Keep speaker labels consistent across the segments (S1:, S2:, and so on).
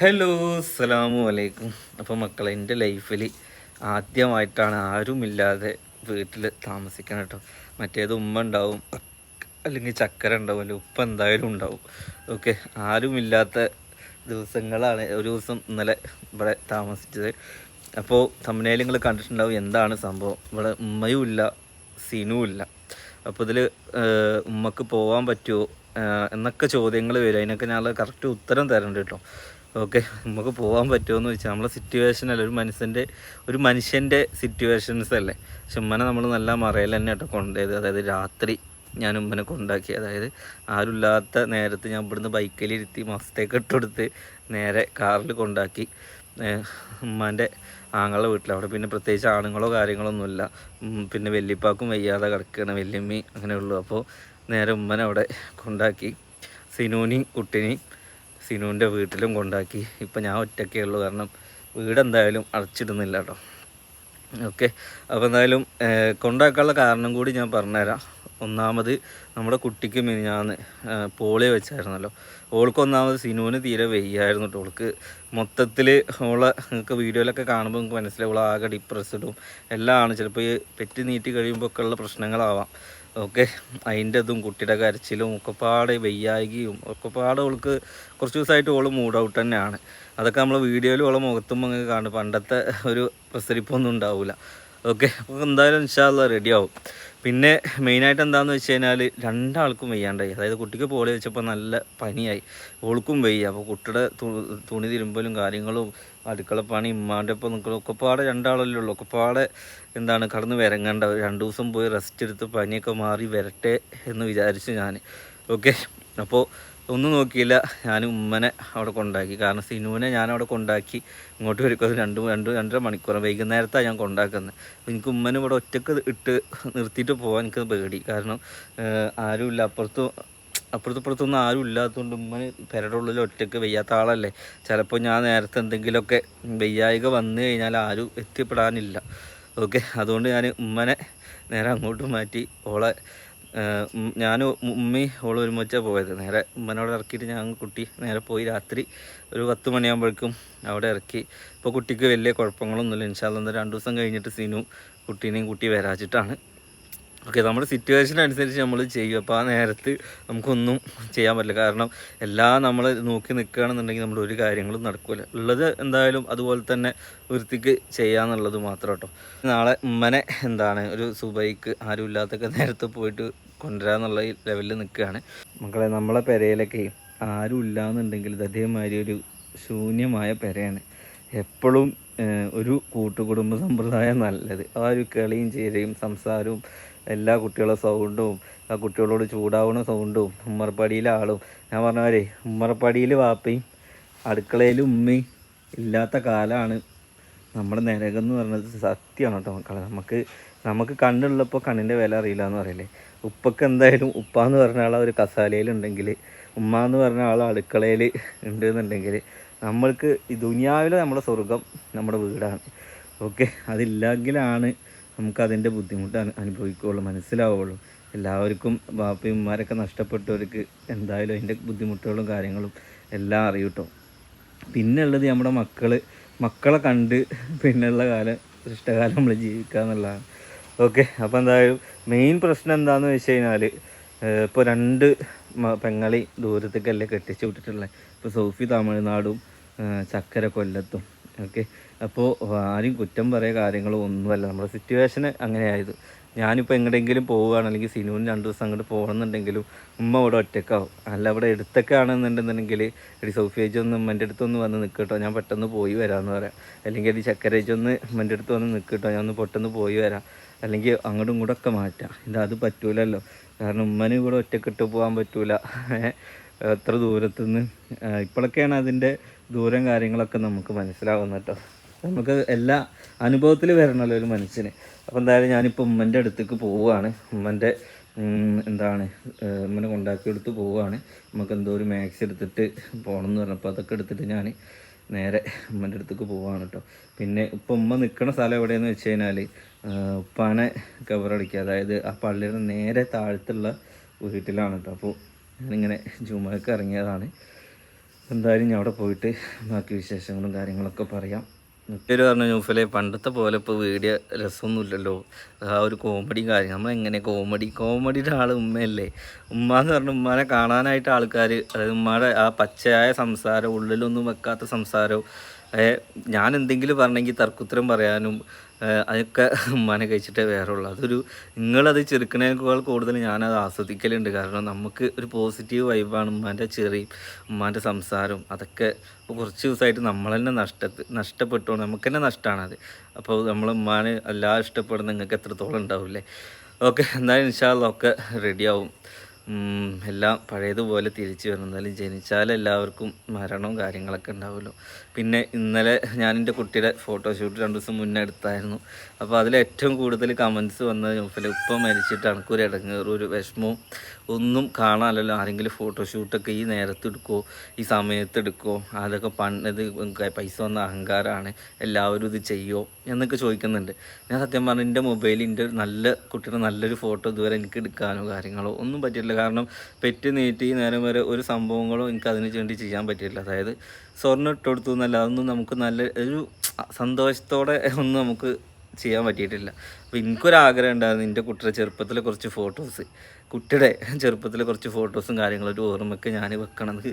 S1: Hello അസ്സലാമു അലൈക്കും. അപ്പോൾ മക്കളെ എന്റെ ലൈഫിൽ ആദ്യമായിട്ടാണ് ആരുമില്ലാതെ വീട്ടിൽ താമസിക്കണം കേട്ടോ. മറ്റേത് ഉമ്മ ഉണ്ടാവും അല്ലെങ്കിൽ ചക്കര ഉണ്ടാവും അല്ലെങ്കിൽ ഉപ്പ എന്തായാലും ഉണ്ടാവും. ഓക്കെ ആരുമില്ലാത്ത ദിവസങ്ങളാണ് ഒരു ദിവസം ഇന്നലെ ഇവിടെ താമസിച്ചത്. അപ്പോൾ തമ്മനയിൽ നിങ്ങൾ കണ്ടിട്ടുണ്ടാവും എന്താണ് സംഭവം. ഇവിടെ ഉമ്മയും ഇല്ല സീനും ഇല്ല. അപ്പോൾ ഇതിൽ ഉമ്മക്ക് പോകാൻ പറ്റുമോ? എന്നൊക്കെ ചോദ്യങ്ങൾ വരും. അതിനൊക്കെ ഞങ്ങൾ കറക്റ്റ് ഉത്തരം തരണ്ട് കേട്ടോ. ഓക്കെ നമുക്ക് പോകാൻ പറ്റുമോ എന്ന് വെച്ചാൽ നമ്മളെ സിറ്റുവേഷൻ അല്ല ഒരു മനുഷ്യന്റെ ഒരു മനുഷ്യന്റെ സിറ്റുവേഷൻസ് അല്ലേ. പക്ഷെ ഉമ്മനെ നമ്മൾ നല്ല മറയിൽ തന്നെ കേട്ടോ കൊണ്ടുപോയത്. അതായത് രാത്രി ഞാൻ ഉമ്മനെ കൊണ്ടാക്കി അതായത് ആരുമില്ലാത്ത നേരത്ത് ഞാൻ ഇവിടുന്ന് ബൈക്കിലിരുത്തി മസ്തേക്ക് ഇട്ടെടുത്ത് നേരെ കാറിൽ കൊണ്ടാക്കി. ഉമ്മാന്റെ ആങ്ങളുടെ വീട്ടിൽ അവിടെ പിന്നെ പ്രത്യേകിച്ച് ആണുങ്ങളോ കാര്യങ്ങളൊന്നുമില്ല പിന്നെ വെല്ലിപ്പാക്കും വയ്യാതെ കിടക്കുകയാണ് വെല്ലുമ്മി അങ്ങനെയുള്ളൂ. അപ്പോൾ നേരെ ഉമ്മനെ അവിടെ കൊണ്ടാക്കി. സിനൂനി കുട്ടിനി സിനുവിന്റെ വീട്ടിലും കൊണ്ടാക്കി. ഇപ്പം ഞാൻ ഒറ്റയ്ക്കേ ഉള്ളൂ. കാരണം വീട് എന്തായാലും അടച്ചിടുന്നില്ല കേട്ടോ. ഓക്കെ. അപ്പോൾ എന്തായാലും കൊണ്ടാക്കാനുള്ള കാരണം കൂടി ഞാൻ പറഞ്ഞുതരാം. ഒന്നാമത് നമ്മുടെ കുട്ടിക്ക് ഞാൻ പോളിയോ വെച്ചായിരുന്നല്ലോ. ഓൾക്ക് ഒന്നാമത് സിനുവിന് തീരെ വെയ്യായിരുന്നു കേട്ടോ. ഓൾക്ക് മൊത്തത്തിൽ ഓളെ നിങ്ങൾക്ക് വീഡിയോയിലൊക്കെ കാണുമ്പോൾ നിങ്ങൾക്ക് മനസ്സിലാവും. ആകെ ഡിപ്രസ്ഡും എല്ലാം ആണ്. ചിലപ്പോൾ ഈ പെറ്റ് നീട്ടി കഴിയുമ്പോൾ ഒക്കെ ഉള്ള പ്രശ്നങ്ങളാവാം. ഓക്കെ അതിന്റെ ഇതും കുട്ടിയുടെ കരച്ചിലും ഒക്കെപ്പാടെ വെയ്യായികയും ഒക്കെപ്പാടെ ഓൾക്ക് കുറച്ച് ദിവസമായിട്ട് ഓൾ മൂഡ് ഔട്ട് തന്നെയാണ്. അതൊക്കെ നമ്മൾ വീഡിയോയിൽ ഓളെ മുഖത്തും അങ്ങ് കാണും. പണ്ടത്തെ ഒരു പ്രസരിപ്പൊന്നും ഉണ്ടാവില്ല ഓക്കെ അപ്പോൾ എന്തായാലും ഇൻഷാല്ല റെഡി ആവും. പിന്നെ മെയിനായിട്ട് എന്താണെന്ന് വെച്ച് കഴിഞ്ഞാൽ രണ്ടാൾക്കും വെയ്യാണ്ടായി. അതായത് കുട്ടിക്ക് പോളി വെച്ചപ്പോൾ നല്ല പനിയായി. ഓൾക്കും വെയ്യ. അപ്പോൾ കുട്ടിയുടെ തുണി തിരുമ്പലും കാര്യങ്ങളും അടുക്കളപ്പണി ഇമ്മാന്റെ ഒപ്പം നിൽക്കലും ഒക്കെപ്പാടെ രണ്ടാളല്ലേ ഉള്ളൂ. ഒക്കെപ്പാടെ എന്താണ് കടന്ന് വരങ്ങണ്ട. രണ്ട് ദിവസം പോയി റെസ്റ്റ് എടുത്ത് പനിയൊക്കെ മാറി വരട്ടെ എന്ന് വിചാരിച്ചു ഞാൻ ഓക്കെ അപ്പോൾ ഒന്നും നോക്കിയില്ല. ഞാൻ ഉമ്മനെ അവിടെ കൊണ്ടാക്കി. കാരണം സിനുവിനെ ഞാൻ അവിടെ കൊണ്ടാക്കി ഇങ്ങോട്ട് വരിക്കും രണ്ട് രണ്ട് രണ്ടര മണിക്കൂർ. വൈകുന്നേരത്താണ് ഞാൻ കൊണ്ടാക്കുന്നത്. എനിക്ക് ഉമ്മനെ ഇവിടെ ഒറ്റയ്ക്ക് ഇട്ട് നിർത്തിയിട്ട് പോകാൻ എനിക്ക് പേടി. കാരണം ആരുമില്ല. അപ്പുറത്ത് അപ്പുറത്തും ഇപ്പുറത്തൊന്നും ആരും ഇല്ലാത്തതുകൊണ്ട് ഉമ്മന് പെരയുടെ ഉള്ളിൽ ഒറ്റയ്ക്ക് വയ്യാത്ത ആളല്ലേ. ചിലപ്പോൾ ഞാൻ നേരത്തെ എന്തെങ്കിലുമൊക്കെ വയ്യായിക വന്നു കഴിഞ്ഞാൽ ആരും എത്തിപ്പെടാനില്ല. ഓക്കെ? അതുകൊണ്ട് ഞാൻ ഉമ്മനെ നേരെ അങ്ങോട്ട് മാറ്റി. ഓളെ ഞാൻ ഉമ്മി ഓൾ ഒരുമിച്ചാണ് പോയത്. നേരെ ഉമ്മനോട് ഇറക്കിയിട്ട് ഞാൻ കുട്ടി. നേരെ പോയി രാത്രി ഒരു പത്ത് മണിയാകുമ്പോഴേക്കും അവിടെ ഇറക്കി. ഇപ്പോൾ കുട്ടിക്ക് വലിയ കുഴപ്പങ്ങളൊന്നുമില്ല. ഇൻഷാല്ല രണ്ട് ദിവസം കഴിഞ്ഞിട്ട് സീനും കുട്ടീനെയും കുട്ടി വരാച്ചിട്ടാണ്. ഓക്കെ നമ്മുടെ സിറ്റുവേഷൻ അനുസരിച്ച് നമ്മൾ ചെയ്യും. അപ്പോൾ ആ നേരത്ത് നമുക്കൊന്നും ചെയ്യാൻ പറ്റില്ല. കാരണം എല്ലാം നമ്മൾ നോക്കി നിൽക്കുകയാണെന്നുണ്ടെങ്കിൽ നമ്മൾ ഒരു കാര്യങ്ങളും നടക്കില്ല ഉള്ളത് എന്തായാലും അതുപോലെ തന്നെ വൃത്തിക്ക് ചെയ്യാന്നുള്ളത് മാത്രം കേട്ടോ. നാളെ ഉമ്മനെ എന്താണ് ഒരു സുബൈക്ക് ആരും ഇല്ലാത്തൊക്കെ നേരത്തെ പോയിട്ട് കൊണ്ടുവരാന്നുള്ള ലെവലിൽ നിൽക്കുകയാണ് മക്കളെ നമ്മളെ പെരയിലൊക്കെ ആരും ഇല്ലയെന്നുണ്ടെങ്കിൽ അതേമാതിരി ഒരു ശൂന്യമായ പെരയാണ്. എപ്പോഴും ഒരു കൂട്ടുകുടുംബ സമ്പ്രദായം നല്ലത്. ആ ഒരു കളിയും ചേരയും സംസാരവും എല്ലാ കുട്ടികളുടെ സൗണ്ടും ആ കുട്ടികളോട് ചൂടാവുന്ന സൗണ്ടും ഉമ്മറപ്പടിയിലെ ആളും. ഞാൻ പറഞ്ഞ ഉമ്മറപ്പടിയിൽ വാപ്പയും അടുക്കളയിൽ ഉമ്മയും ഇല്ലാത്ത കാലമാണ് നമ്മുടെ നരകം എന്ന് പറയുന്നത്. സത്യമാണ് കേട്ടോ മക്കളെ. നമുക്ക് നമുക്ക് കണ്ണുള്ളപ്പോൾ കണ്ണിന്റെ വില അറിയില്ല എന്ന് പറയില്ലേ? ഉപ്പക്ക് എന്തായാലും ഉപ്പ എന്ന് പറഞ്ഞ ആൾ ഒരു കസാലയിലുണ്ടെങ്കിൽ ഉമ്മ എന്ന് പറഞ്ഞ ആൾ അടുക്കളയിൽ ഉണ്ട് എന്നുണ്ടെങ്കിൽ നമ്മൾക്ക് ദുനിയാവിലെ നമ്മുടെ സ്വർഗം നമ്മുടെ വീടാണ്. ഓക്കെ? അതില്ലെങ്കിലാണ് നമുക്ക് അതിന്റെ ബുദ്ധിമുട്ട് അനുഭവിക്കുകയുള്ളു മനസ്സിലാവുള്ളൂ എല്ലാവർക്കും ബാപ്പയുമാരൊക്കെ നഷ്ടപ്പെട്ടവർക്ക് എന്തായാലും അതിന്റെ ബുദ്ധിമുട്ടുകളും കാര്യങ്ങളും എല്ലാം അറിയൂട്ടോ. പിന്നെ ഉള്ളത് നമ്മുടെ മക്കൾ മക്കളെ കണ്ട് പിന്നെയുള്ള കാലം ഇഷ്ടകാലം നമ്മൾ ജീവിക്കുക എന്നുള്ളതാണ്. ഓക്കെ അപ്പോൾ എന്തായാലും മെയിൻ പ്രശ്നം എന്താണെന്ന് വെച്ച് കഴിഞ്ഞാൽ ഇപ്പോൾ രണ്ട് പെങ്ങളി ദൂരത്തേക്കല്ലേ കെട്ടിച്ചു വിട്ടിട്ടുള്ളത് ഇപ്പോൾ സോഫി തമിഴ്നാടും ചക്കര കൊല്ലത്തും. ഓക്കെ. അപ്പോൾ ആരും കുറ്റം പറയുക കാര്യങ്ങളോ ഒന്നുമല്ല. നമ്മുടെ സിറ്റുവേഷന് അങ്ങനെയായത്. ഞാനിപ്പോൾ എങ്ങോട്ടെങ്കിലും പോവുകയാണ് അല്ലെങ്കിൽ സിനുവിന് രണ്ട് ദിവസം അങ്ങോട്ട് പോകണമെന്നുണ്ടെങ്കിലും ഉമ്മ ഇവിടെ ഒറ്റക്കാവും. അല്ല അവിടെ എടുത്തൊക്കെ ആണെന്നുണ്ടെന്നുണ്ടെങ്കിൽ എടി സോഫിയേജ് ഒന്ന് ഉമ്മന്റെ അടുത്ത് ഒന്ന് വന്ന് നിൽക്കട്ടോ ഞാൻ പെട്ടെന്ന് പോയി വരാമെന്ന് പറയാം. അല്ലെങ്കിൽ എടി ചക്കരേജ് ഒന്ന് ഉമ്മന്റെ അടുത്ത് വന്ന് നിൽക്കട്ടോ ഞാൻ ഒന്ന് പെട്ടെന്ന് പോയി വരാം. അല്ലെങ്കിൽ അങ്ങോട്ടും ഒക്കെ മാറ്റാം. ഇത് അത് പറ്റൂലല്ലോ. കാരണം ഉമ്മന് ഇവിടെ ഒറ്റക്കിട്ട് പോകാൻ പറ്റൂല. എത്ര ദൂരത്തു നിന്ന് ഇപ്പോഴൊക്കെയാണ് അതിന്റെ ദൂരം കാര്യങ്ങളൊക്കെ നമുക്ക് മനസ്സിലാവുന്നത് കേട്ടോ. നമുക്ക് എല്ലാ അനുഭവത്തിൽ വരണമല്ലോ ഒരു മനുഷ്യന്. അപ്പോൾ എന്തായാലും ഞാനിപ്പോൾ ഉമ്മന്റെ അടുത്തേക്ക് പോവുകയാണ്. ഉമ്മന്റെ എന്താണ് ഉമ്മനെ കൊണ്ടാക്കി എടുത്ത് പോവുകയാണ്. നമുക്ക് എന്തോ ഒരു മാക്സ് എടുത്തിട്ട് പോകണം എന്ന് പറഞ്ഞപ്പോൾ അതൊക്കെ എടുത്തിട്ട് ഞാൻ നേരെ ഉമ്മന്റെ അടുത്തേക്ക് പോവാണ് കേട്ടോ. പിന്നെ ഇപ്പം ഉമ്മ നിൽക്കുന്ന സ്ഥലം എവിടെയെന്ന് വെച്ച് കഴിഞ്ഞാൽ ഉപ്പാനെ കവറടിക്കുക അതായത് ആ പള്ളിയുടെ നേരെ താഴത്തുള്ള വീട്ടിലാണ് കേട്ടോ. അപ്പോൾ ഞാനിങ്ങനെ ജുമക്ക് ഇറങ്ങിയതാണ്. എന്തായാലും ഞാൻ അവിടെ പോയിട്ട് ബാക്കി വിശേഷങ്ങളും കാര്യങ്ങളൊക്കെ പറയാം. മറ്റൊരു പറഞ്ഞ ന്യൂഫിലെ പണ്ടത്തെ പോലെ ഇപ്പോൾ വീഡിയോ രസമൊന്നുമില്ലല്ലോ. ആ ഒരു കോമഡി കാര്യം. നമ്മളെങ്ങനെ കോമഡി? കോമഡിയുടെ ആൾ ഉമ്മയല്ലേ? ഉമ്മ എന്ന് പറഞ്ഞ ഉമ്മാനെ കാണാനായിട്ട് ആൾക്കാർ അതായത് ഉമ്മയുടെ ആ പച്ചയായ സംസാരം ഉള്ളിലൊന്നും വെക്കാത്ത സംസാരവും ഞാൻ എന്തെങ്കിലും പറഞ്ഞെങ്കിൽ തർക്കുത്തരം പറയാനും അതൊക്കെ മന കഴിച്ചിട്ടേ വേറെ ഉള്ളൂ അതൊരു നിങ്ങളത് ചെറുക്കണേക്കാൾ കൂടുതൽ ഞാനത് ആസ്വദിക്കലുണ്ട്. കാരണം നമുക്ക് ഒരു പോസിറ്റീവ് വൈബാണ് ഉമ്മാന്റെ ചെറിയ ഉമ്മാന്റെ സംസാരം. അതൊക്കെ ഇപ്പോൾ കുറച്ച് ദിവസമായിട്ട് നമ്മൾ തന്നെ നഷ്ട നഷ്ടപ്പെട്ടു നമുക്ക് തന്നെ നഷ്ടമാണത് അപ്പോൾ നമ്മൾ ഉമ്മാനെ എല്ലാം ഇഷ്ടപ്പെടുന്ന നിങ്ങൾക്ക് എത്രത്തോളം ഉണ്ടാവില്ലേ? ഓക്കെ എന്തായാലും ഇൻഷാല്ല ഒക്കെ റെഡിയാവും എല്ലാം പഴയതുപോലെ തിരിച്ചു വരണം എന്നാലും ജനിച്ചാൽ എല്ലാവർക്കും മരണവും കാര്യങ്ങളൊക്കെ ഉണ്ടാവുമല്ലോ. പിന്നെ ഇന്നലെ ഞാൻ എന്റെ കുട്ടിയുടെ ഫോട്ടോഷൂട്ട് രണ്ട് ദിവസം മുന്നേ എടുത്തായിരുന്നു. അപ്പോൾ അതിൽ ഏറ്റവും കൂടുതൽ കമൻസ് വന്നത് നോക്കിയാൽ ഉപ്പ മരിച്ചിട്ട് അനക്കൊരു ഇടങ്ങേറും ഒരു വിഷമവും ഒന്നും കാണാനല്ലോ ആരെങ്കിലും ഫോട്ടോഷൂട്ടൊക്കെ ഈ നേരത്ത് എടുക്കുമോ ഈ സമയത്ത് എടുക്കുമോ അതൊക്കെ പണ്ട് ഇത് പൈസ വന്ന അഹങ്കാരമാണ്. എല്ലാവരും ഇത് ചെയ്യുമോ എന്നൊക്കെ ചോദിക്കുന്നുണ്ട്. ഞാൻ സത്യം പറഞ്ഞാൽ എന്റെ മൊബൈലിൽ എന്റെ നല്ല കുട്ടിയുടെ നല്ലൊരു ഫോട്ടോ ഇതുവരെ എനിക്ക് എടുക്കാനോ കാര്യങ്ങളോ ഒന്നും പറ്റിയിട്ടില്ല. കാരണം പെറ്റ് നീട്ടി നേരം വരെ ഒരു സംഭവങ്ങളോ എനിക്ക് അതിന് വേണ്ടി ചെയ്യാൻ പറ്റില്ല അതായത് സ്വർണം ഇട്ട് കൊടുത്തു എന്നല്ല അതൊന്നും നമുക്ക് നല്ല ഒരു സന്തോഷത്തോടെ ഒന്നും നമുക്ക് ചെയ്യാൻ പറ്റിയിട്ടില്ല. അപ്പോൾ എനിക്കൊരാഗ്രഹം ഉണ്ടായിരുന്നു എന്റെ കുട്ടിയുടെ ചെറുപ്പത്തിലെ കുറച്ച് ഫോട്ടോസ് കുട്ടിയുടെ ചെറുപ്പത്തിലെ കുറച്ച് ഫോട്ടോസും കാര്യങ്ങളും ഒരു ഓർമ്മയ്ക്ക് ഞാൻ വെക്കണത്.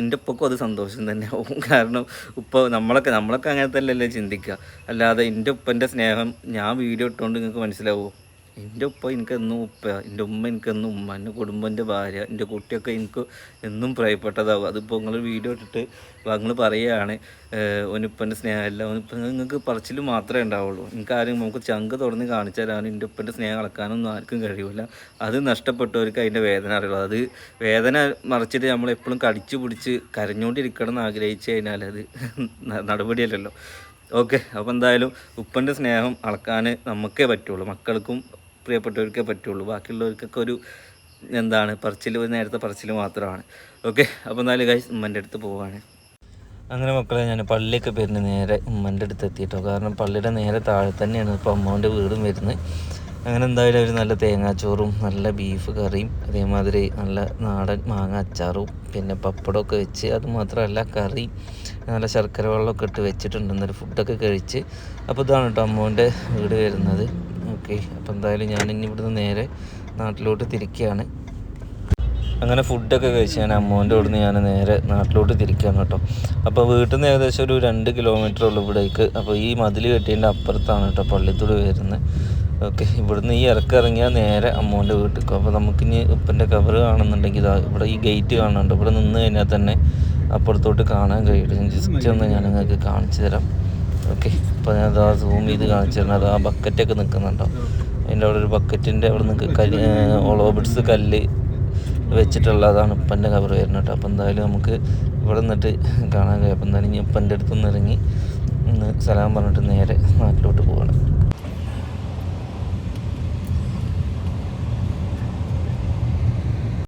S1: എന്റെ ഉപ്പക്കും അത് സന്തോഷം തന്നെയാവും. കാരണം ഉപ്പ നമ്മളൊക്കെ നമ്മളൊക്കെ അങ്ങനെ തന്നെയല്ലേ ചിന്തിക്കുക അല്ലാതെ എന്റെ ഉപ്പന്റെ സ്നേഹം ഞാൻ വീഡിയോ ഇട്ടുകൊണ്ട് നിങ്ങൾക്ക് മനസ്സിലാവുമോ എന്റെ ഉപ്പ എനിക്ക് എന്നും ഉപ്പ എന്റെ ഉമ്മ എനിക്ക് എന്നും ഉമ്മ എന്റെ കുടുംബം എന്റെ ഭാര്യ എന്റെ കുട്ടിയൊക്കെ എനിക്ക് എന്നും പ്രിയപ്പെട്ടതാവും. അതിപ്പോൾ നിങ്ങൾ വീഡിയോ ഇട്ടിട്ട് നിങ്ങൾ പറയുകയാണ് ഒനിപ്പന്റെ സ്നേഹമല്ല ഒനിപ്പ നിങ്ങൾക്ക് പറച്ചിൽ മാത്രമേ ഉണ്ടാവുള്ളൂ. എനിക്ക് ആരും നമുക്ക് ചങ്ക് തുറന്ന് കാണിച്ചാലും എന്റെ ഉപ്പന്റെ സ്നേഹം അളക്കാനൊന്നും ആർക്കും കഴിയില്ല അത് നഷ്ടപ്പെട്ടവർക്ക് അതിന്റെ വേദന അറിയുള്ളൂ അത് വേദന മറിച്ചിട്ട് നമ്മൾ എപ്പോഴും കടിച്ചു പിടിച്ച് കരഞ്ഞുകൊണ്ടിരിക്കണം എന്ന് ആഗ്രഹിച്ചു കഴിഞ്ഞാൽ അത് നടപടിയല്ലല്ലോ. ഓക്കെ അപ്പോൾ എന്തായാലും ഉപ്പന്റെ സ്നേഹം അളക്കാൻ നമുക്കേ പറ്റുള്ളൂ. മക്കൾക്കും പ്രിയപ്പെട്ടവർക്കേ പറ്റുള്ളൂ. ബാക്കിയുള്ളവർക്കൊക്കെ ഒരു എന്താണ് പറച്ചിൽ ഒരു നേരത്തെ പറച്ചിൽ മാത്രമാണ്. ഓക്കെ അപ്പോൾ നാല് കൈ ഉമ്മന്റെ അടുത്ത് പോവാണ്. അങ്ങനെ മക്കളെ ഞാൻ പള്ളിയൊക്കെ പേരിന് നേരെ ഉമ്മന്റെ അടുത്ത് എത്തിയിട്ടോ. കാരണം പള്ളിയുടെ നേരെ താഴെ തന്നെയാണ് ഇപ്പോൾ അമ്മാവന്റെ വീടും വരുന്നത്. അങ്ങനെ എന്തായാലും ഒരു നല്ല തേങ്ങാച്ചോറും നല്ല ബീഫ് കറിയും അതേമാതിരി നല്ല നാടൻ മാങ്ങ അച്ചാറും പിന്നെ പപ്പടമൊക്കെ വെച്ച് അതുമാത്രമല്ല കറി നല്ല ശർക്കര വെള്ളമൊക്കെ ഇട്ട് വെച്ചിട്ടുണ്ട് എന്നൊരു ഫുഡൊക്കെ കഴിച്ച്. അപ്പോൾ ഇതാണ് കേട്ടോ അമ്മോന്റെ വീട് വരുന്നത്. ഓക്കെ അപ്പോൾ എന്തായാലും ഞാൻ ഇനി ഇവിടുന്ന് നേരെ നാട്ടിലോട്ട് തിരിക്കുകയാണ് അങ്ങനെ ഫുഡൊക്കെ കഴിച്ച് ഞാൻ അമ്മോന്റെ അവിടുന്ന് ഞാൻ നേരെ നാട്ടിലോട്ട് തിരിക്കുകയാണ് കേട്ടോ. അപ്പോൾ വീട്ടിൽ നിന്ന് ഏകദേശം ഒരു രണ്ട് കിലോമീറ്റർ ഉള്ളൂ ഇവിടേക്ക്. അപ്പോൾ ഈ മതിൽ കെട്ടിയതിന്റെ അപ്പുറത്താണ് കേട്ടോ പള്ളിത്തോട് വരുന്നത് ഓക്കെ ഇവിടുന്ന് ഈ ഇറക്കിറങ്ങിയാൽ നേരെ അമ്മോന്റെ വീട്ടിൽ അപ്പോൾ നമുക്കിനി ഉപ്പന്റെ കവർ കാണുന്നുണ്ടെങ്കിൽ ഇതാ ഇവിടെ ഈ ഗേറ്റ് കാണുന്നുണ്ട്. ഇവിടെ നിന്ന് കഴിഞ്ഞാൽ തന്നെ അപ്പുറത്തോട്ട് കാണാൻ കഴിയും. ജസ്റ്റ് ഒന്ന് ഞാൻ നിങ്ങൾക്ക് കാണിച്ചു തരാം. ഓക്കെ. അപ്പോൾ ഞാൻ അതാ സൂം ചെയ്ത് കാണിച്ചു തരണം അത് ആ ബക്കറ്റൊക്കെ നിൽക്കുന്നുണ്ടോ? അതിന്റെ അവിടെ ഒരു ബക്കറ്റിന്റെ അവിടെ നിന്ന് കല്ല് ഓളോബിഡ്സ് കല്ല് വെച്ചിട്ടുള്ളതാണ് ഉപ്പന്റെ കവർ വരുന്നത് കേട്ടോ. അപ്പോൾ എന്തായാലും നമുക്ക് ഇവിടെ നിന്നിട്ട് കാണാൻ കഴിയും. അപ്പം എന്തായാലും ഇനി ഉപ്പന്റെ അടുത്തുനിന്ന് ഇറങ്ങി ഒന്ന് സലാം പറഞ്ഞിട്ട് നേരെ